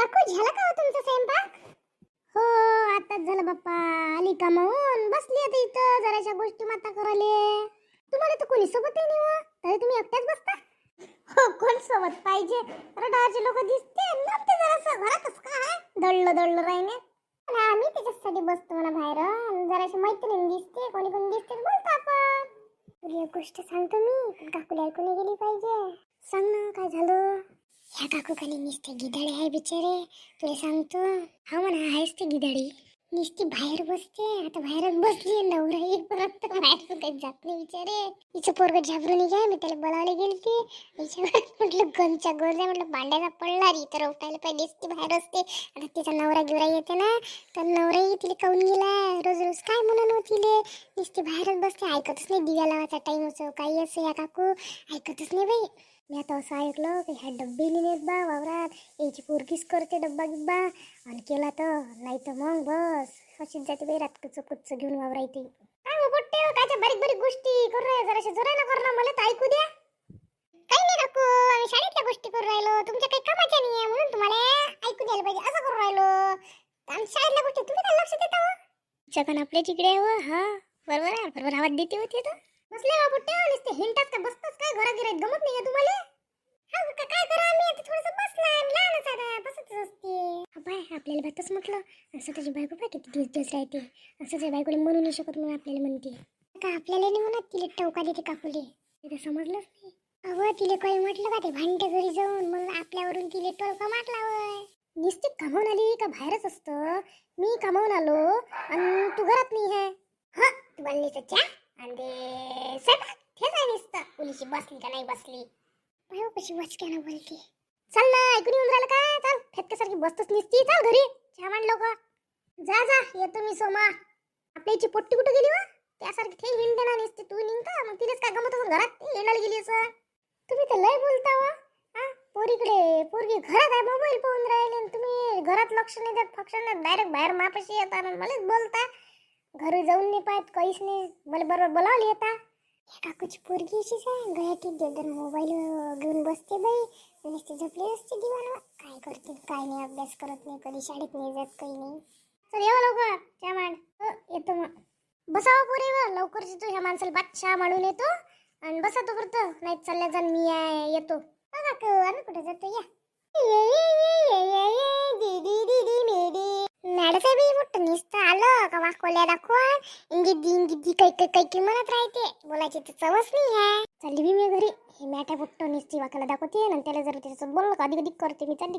काकू झाला का हो तुमचा स्वयंपाक? हो आताच झालं बाप्पा. आली कामावून. बसली आता इथं. जराशा गोष्टी माता कराले तुम्हाला तर कोणी सोबत नाही हो तरी तुम्ही एकट्याच बसता? हो कोण सोबत? पाहिजे. रडाचे लोक दिसते. नसते जरासं घरातच काय? दळलं दळलं राहिने आणि आम्ही त्याच्यासाठी बसतो म्हणा बाहेर. जराशी मैत्रीण दिसते. कोणी कोणी दिसते बोलतो आपण. तुला एक गोष्ट सांगतो मी. काकूला ऐकून गेली पाहिजे. सांग ना काय झालं? ह्या काकू खाली ते गिधाडे आहे बिचारे तुला सांगतो हा म्हणा आहेस ते गिधाडी नुसती बाहेर बसते आता बाहेरच बसली नवरा एक परत तर बाहेर काही जात नाही विचारे हिचं पोरग झाबरून घ्या मी त्याला बोलावले गेली ती म्हटलं गमच्या गोरजा म्हटलं भांड्याचा पडला री तर उठायला पाहिजे ती बाहेर असते. आता तिचा नवरा गिवरा येते ना तर नवराही तिला काऊन गेला? रोज रोज काय म्हणून हो नुसती बाहेरच बसते ऐकतच नाही दिव्या लावायचा टाईम असो काही असो या काकू ऐकतच नाही बाई. मी आता असं ऐकलं की ह्या डब्बे नेत बा वावरात. याची पोरगीच करते डब्बा गिब्बा आणि केला तर नाही तर मग बस. अशीच जाते बाई रात कुच कुच घेऊन वावरायची. काय मग पोट्टे हो, कायच्या बारीक बारीक गोष्टी करू रे जराशा जोरानं कर ना मला तर ऐकू द्या. काही नाही काकू आम्ही शाळेतल्या गोष्टी करू राहिलो. तुमच्या काही कामाच्या नाही आहे म्हणून तुम्हाला ऐकू द्यायला पाहिजे असं करू राहिलो. आम्ही शाळेतल्या गोष्टी तुम्ही काय लक्ष देता हो? जगन आपल्या तिकडे आहे हो हा. बरोबर आहे बरोबर आवाज देते होती तर. बसले हो बा बुट्टे हो, नुसते हिंट का बसताच काय घरा गिरात गमत नाही का तुम्हाला हा का काय करा आम्ही आता थोडंसं बसलाय आम्ही लहानच आता बसतच असते हा आपल्याला भातच म्हटलं. असं तुझी बायको पाय किती दिवस दिवस राहते. असं तुझ्या बायकोला म्हणू नाही शकत म्हणून आपल्याला म्हणते. का आपल्याला नाही म्हणत तिला टवका देते काकुले ते तर समजलंच नाही. अहो तिले काही म्हटलं का ते भांडे घरी जाऊन? मग आपल्यावरून तिले टोलका मारला वय नुसती कमावून आली का बाहेरच असतं? मी कमावून आलो आणि तू घरात नाही आहे. हा तू बनली चहा आणि ते स्वयंपाक. तेच आहे नुसतं. पोलीची बसली का नाही बसली? पाय कशी वचक्यानं बोलते. चल ना ऐकून येऊन राहिलं का चल फेटक्यासारखी बसतच निसती. चल घरी. चहा मांड लोक जा जा. येतो मी सोमा. आपल्या इची पोट्टी कुठे गेली वा? त्यासारखी ते हिंडे ना निसते. तू निघता मग तिनेच काय गमत असं घरात? येणार गेली असं. तुम्ही तर लय बोलता वा. हा पोरीकडे पोरगी घरात आहे मोबाईल पाहून राहिले आणि तुम्ही घरात लक्ष नाही देत. फक्त नाही डायरेक्ट बाहेर मापाशी येता मलाच बोलता. घरी जाऊन नाही पाहत काहीच नाही. मला बरोबर बोलावली येता. काकूची पोरगी अशीच आहे गळ्यात देत मोबाईल घेऊन बसते बाई. नुसती झोपली असते दिवाणवर. काय करते काय नाही अभ्यास करत नाही कधी शाळेत नाही जात काही नाही. चल येऊ हो लवकर. चहा मांड. हो, येतो मग. बसावं पोरीवर लवकर येतो ह्या माणसाला बात चहा मांडून येतो. आणि बसा तो करतो नाही चालल्या जाण मी आहे, येतो. हो काकू कुठे जातो? या. नुसतं आलं का वाकोल्या दाखवा इंगिदी इंगिदी काही काही काही काही म्हणत राहते. बोलायची तर चवच नाही आहे. चालली मी घरी. हे मॅटा फुटतो निस्ती वाकाला दाखवते आणि त्याला जर त्याच्यासोबत बोललं का? अधिक अधिक करते मी. चालली.